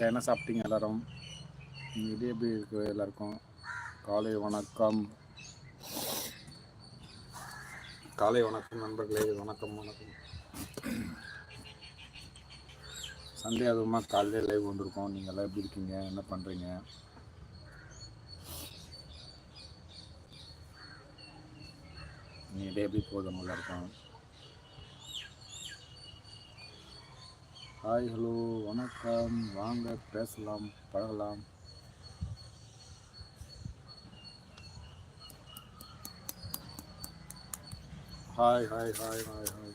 சாப்பிட்டாச்சா என்ன சாப்பிட்டீங்க எல்லாரும்? இது எப்படி இருக்கு எல்லாருக்கும்? காலை வணக்கம். காலை வணக்கம் நண்பர்களே வணக்கம் வணக்கம். சண்டே அதுவுமா காலையிலே லைவ் வந்திருக்கோம். நீங்கள் எல்லாம் எப்படி இருக்கீங்க? என்ன பண்ணுறீங்க நீ எப்படி போதும் எல்லாருக்கும்? ஹாய் ஹலோ வணக்கம். வாங்க பேசலாம் பழகலாம். Hi hi hi hi hi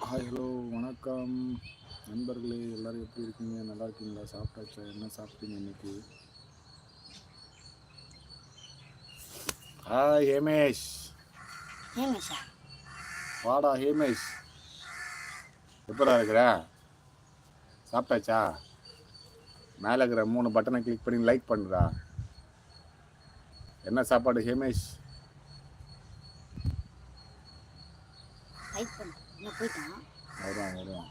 hi hello வணக்கம். நண்பர்களே எல்லோரும் எப்படி இருக்கீங்க? நல்லா இருக்கீங்களா? சாப்பிட்டாச்சா? என்ன சாப்பிட்டீங்க இன்னைக்கு? ஹாய் ஹேமேஷ் ஹேமேஷா வாடா ஹேமேஷ் எப்படா இருக்கிற? சாப்பிட்டாச்சா? மேலே இருக்கிற மூணு பட்டனை கிளிக் பண்ணி லைக் பண்ணுடா என்ன சாப்பாடு ஹேமேஷ் வருவான் வருவான்.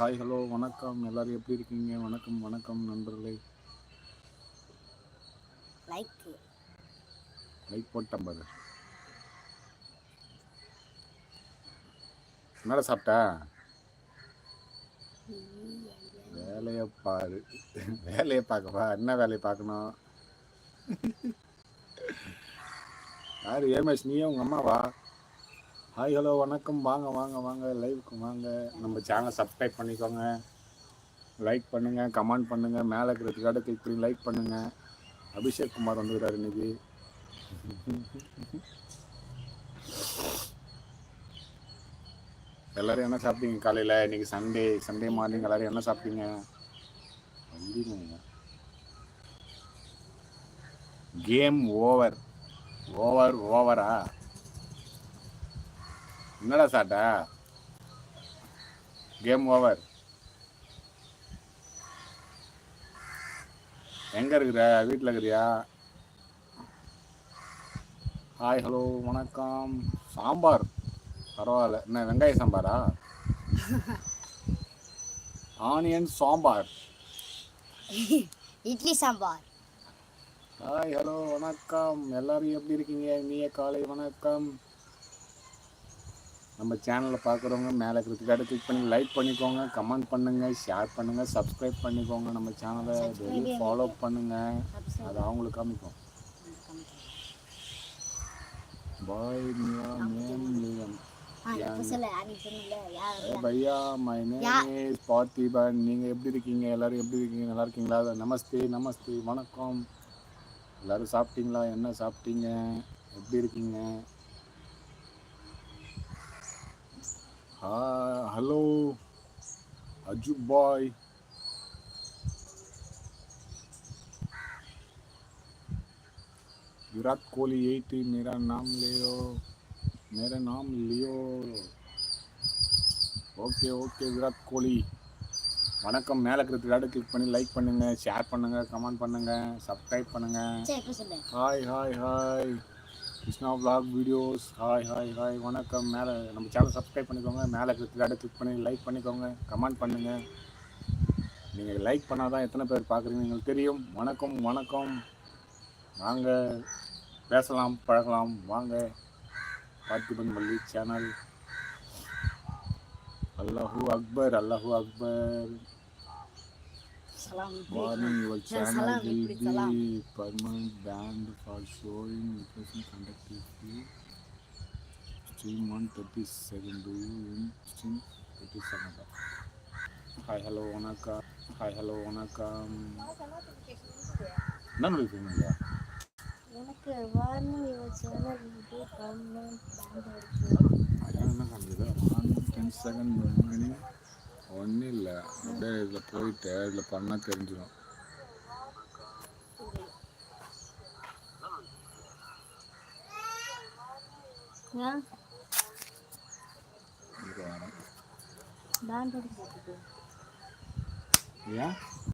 ஹாய் ஹலோ வணக்கம். எல்லாரும் எப்படி இருக்கீங்க? வணக்கம் வணக்கம் நண்பர்களே. லைக் லைக் போட்டேன் பாரு. என்னடா சாப்பிட்ட? வேலையை பாரு. வேலையை பார்க்கவா? என்ன வேலையை பார்க்கணும்? யார்? ஏமேஷ் நீயே உங்கள் அம்மாவா? ஹாய் ஹலோ வணக்கம். வாங்க வாங்க வாங்க. லைவுக்கு வாங்க. நம்ம சேனலை சப்ஸ்கிரைப் பண்ணிக்கோங்க. லைக் பண்ணுங்கள் கமெண்ட் பண்ணுங்கள் மேலே இருக்கிறதுக்காக கிளிக் பண்ணி லைக் பண்ணுங்கள் அபிஷேக் குமார் வந்துக்கிறார் இன்னைக்கு. எல்லோரும் என்ன சாப்பிட்டீங்க காலையில்? இன்றைக்கி சண்டே சண்டே மார்னிங் எல்லோரும் என்ன சாப்பிட்டீங்க? கேம் ஓவர் ஓவர் ஓவரா என்னடா சாட்டா? கேம் ஓவர் எங்க இருக்கிற? வீட்டில் இருக்கிறியா? ஹாய் ஹலோ வணக்கம். சாம்பார். பரவாயில்ல. என்ன வெங்காய சாம்பாரா? Onion sambar. Idli sambar. Hi hello வணக்கம். எல்லாரும் எப்படி இருக்கீங்க? இனிய காலை வணக்கம். நம்ம சேனலை பார்க்குறவங்க மேலே இருக்கிறதுக்காக கிளிக் பண்ணி லைக் பண்ணிக்கோங்க கமெண்ட் பண்ணுங்கள் ஷேர் பண்ணுங்கள் சப்ஸ்கிரைப் பண்ணிக்கோங்க நம்ம சேனலை டெய்லி ஃபாலோ பண்ணுங்கள் அது அவங்களுக்கு காமிக்கும். பாய் மியா நேம் லியம் பையா மை நேம் இஸ் பார்த்திபன் நீங்கள் எப்படி இருக்கீங்க? எல்லாரும் எப்படி இருக்கீங்க? நல்லா இருக்கீங்களா? நமஸ்தே நமஸ்தே வணக்கம். எல்லாரும் சாப்பிட்டீங்களா? என்ன சாப்பிட்டீங்க? எப்படி இருக்கீங்க? ஹலோ அஜு பாய் विराट कोहली यही थी मेरा नाम लियो मेरा नाम Leo okay okay Virat Kohli வணக்கம் மேலே இருக்கிறதுக்காக கிளிக் பண்ணி லைக் பண்ணுங்க ஷேர் பண்ணுங்க கமெண்ட் பண்ணுங்க சப்ஸ்கிரைப் பண்ணுங்க சரி எப்போ சொல்லு hi hi hi Krishna vlog videos hi hi hi வணக்கம். மேலே நம்ம சேனல் சப்ஸ்கிரைப் பண்ணிக்கோங்க. மேலே இருக்கிறதுக்காக கிளிக் பண்ணி லைக் பண்ணிக்கோங்க. கமெண்ட் பண்ணுங்கள் நீங்கள் லைக் பண்ணால் தான் எத்தனை பேர் பார்க்குறீங்க எங்களுக்கு தெரியும். வணக்கம் வணக்கம். வாங்க பேசலாம் பழகலாம். வாங்க. பார்த்திபன் மல்லி சேனல் அல்லாஹூ அக்பர் அல்லாஹூ அக்பர். Warning, your channel salam, will இப்படி salam. be permanent banned for showing information conduct if you stream on 30 second. Do you in stream 30 second? Hi, hello, வணக்கம் ஹாய் ஹலோ வணக்கம் என்ன நோட்டிஃபிகேஷன் இல்லையா எனக்கு வார்னிங் யுவர் சேனல் இது permanent banned அதான் என்ன காமிக்குது ஒன் டென் செகண்ட் முன்னாடி ஒன்றும் இல்லை அப்படியே இதில் போயிட்டு இதில் பண்ணால் தெரிஞ்சிடும் ஏன்?